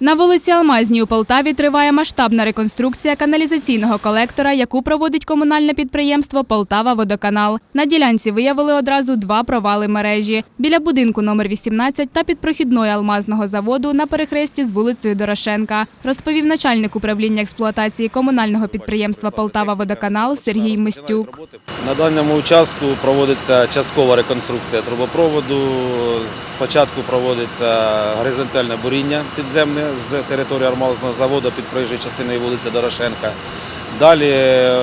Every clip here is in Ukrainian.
На вулиці Алмазній у Полтаві триває масштабна реконструкція каналізаційного колектора, яку проводить комунальне підприємство Полтава Водоканал. На ділянці виявили одразу два провали мережі біля будинку номер 18 та під прохідною алмазного заводу на перехресті з вулицею Дорошенка, розповів начальник управління експлуатації комунального підприємства Полтава Водоканал Сергій Мистюк. На даному участку проводиться часткова реконструкція трубопроводу. Спочатку проводиться горизонтальне буріння підземне з території армазного заводу під проїжджою частиною вулиці Дорошенка. Далі е,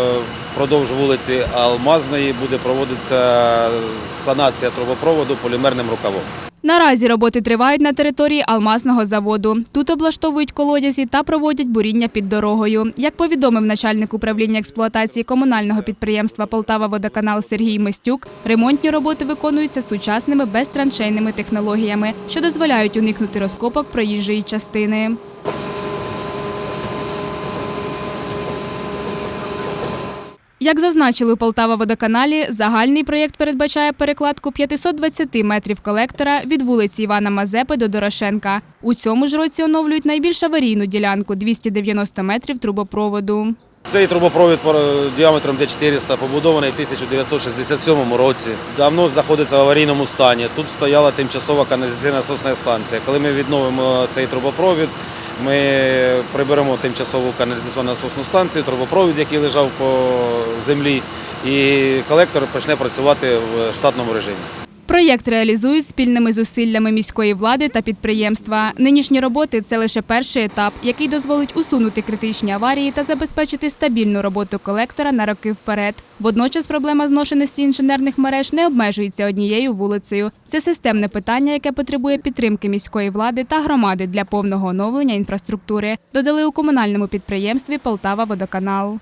впродовж вулиці Алмазної буде проводитися санація трубопроводу полімерним рукавом. Наразі роботи тривають на території алмазного заводу. Тут облаштовують колодязі та проводять буріння під дорогою. Як повідомив начальник управління експлуатації комунального підприємства Полтава Водоканал Сергій Мистюк, ремонтні роботи виконуються сучасними безтраншейними технологіями, що дозволяють уникнути розкопок проїжджої частини. Як зазначили у Полтава водоканалі, загальний проєкт передбачає перекладку 520 метрів колектора від вулиці Івана Мазепи до Дорошенка. У цьому ж році оновлюють найбільш аварійну ділянку 290 метрів трубопроводу. Цей трубопровід діаметром Д400 побудований в 1967 році. Давно знаходиться в аварійному стані. Тут стояла тимчасова каналізаційна насосна станція. Коли ми відновимо цей трубопровід, ми приберемо тимчасову каналізаційну насосну станцію, трубопровід, який лежав по землі, і колектор почне працювати в штатному режимі. Проєкт реалізують спільними зусиллями міської влади та підприємства. Нинішні роботи це лише перший етап, який дозволить усунути критичні аварії та забезпечити стабільну роботу колектора на роки вперед. Водночас проблема зношеності інженерних мереж не обмежується однією вулицею. Це системне питання, яке потребує підтримки міської влади та громади для повного оновлення інфраструктури. Додали у комунальному підприємстві Полтава Водоканал.